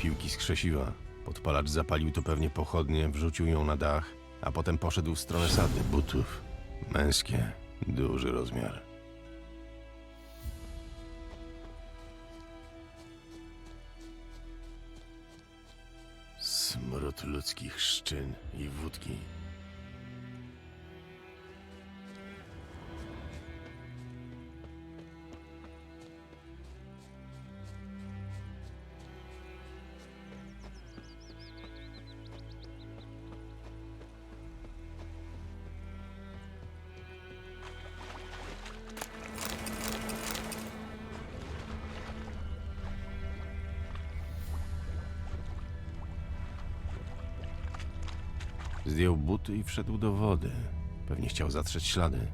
piłki z krzesiwa. Podpalacz zapalił tu pewnie pochodnie, wrzucił ją na dach, a potem poszedł w stronę sady butów. Męskie, duży rozmiar. Smród ludzkich szczyn i wódki. Zdjął buty i wszedł do wody. Pewnie chciał zatrzeć ślady.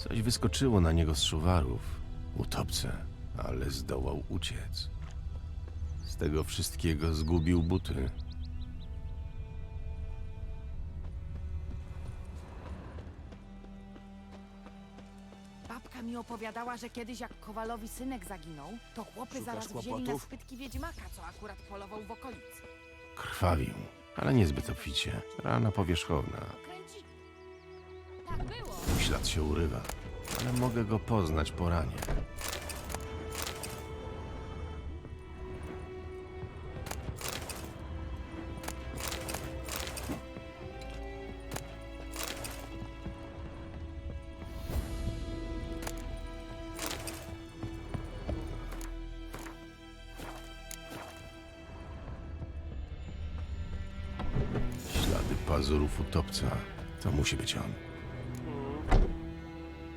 Coś wyskoczyło na niego z szuwarów. Utopce, ale zdołał uciec. Z tego wszystkiego zgubił buty. Babka mi opowiadała, że kiedyś jak Kowalowi synek zaginął, to chłopy Szukasz zaraz wzięli na kłopotów? spytki Wiedźmaka, co akurat polował w okolicy. Krwawił, ale niezbyt obficie. Rana powierzchowna. Tak. Ślad się urywa, ale mogę go poznać po ranie. Ślady pazurów utopca. To musi być on.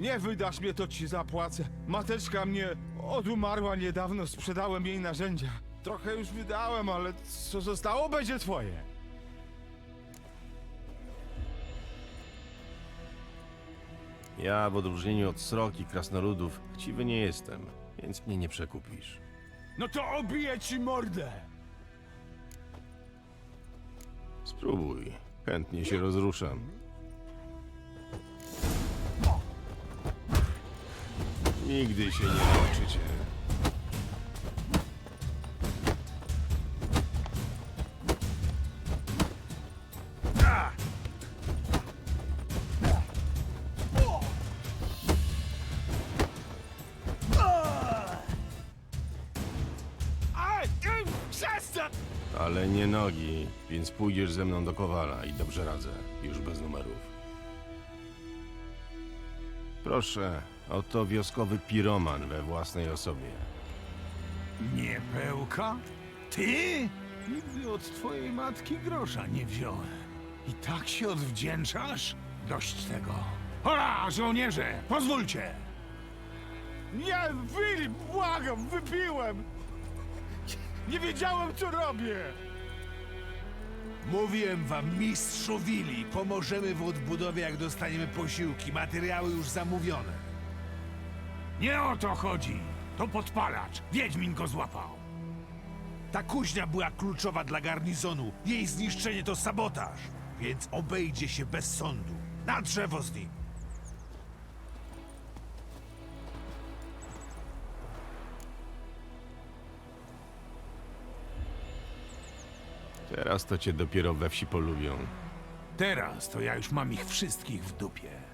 Nie wydasz mnie, to ci zapłacę. Mateczka mnie odumarła niedawno, sprzedałem jej narzędzia. Trochę już wydałem, ale co zostało będzie twoje. Ja, w odróżnieniu od srok i krasnoludów, chciwy nie jestem, więc mnie nie przekupisz. No to obiję ci mordę! Spróbuj, chętnie się rozruszam. Nigdy się nie nauczycie. Ale nie nogi, więc pójdziesz ze mną do Kowala i dobrze radzę, już bez numerów. Proszę, oto wioskowy piroman we własnej osobie. Nie pełka? Ty? Nigdy od twojej matki grosza nie wziąłem. I tak się odwdzięczasz? Dość tego. Hola, żołnierze! Pozwólcie! Nie, Willy, błagam, wypiłem! Nie wiedziałem, co robię! Mówiłem wam, mistrzu Willi, pomożemy w odbudowie, jak dostaniemy posiłki. Materiały już zamówione. Nie o to chodzi. To podpalacz. Wiedźmin go złapał. Ta kuźnia była kluczowa dla garnizonu. Jej zniszczenie to sabotaż. Więc obejdzie się bez sądu. Na drzewo z nim. Teraz to cię dopiero we wsi polubią. Teraz to ja już mam ich wszystkich w dupie.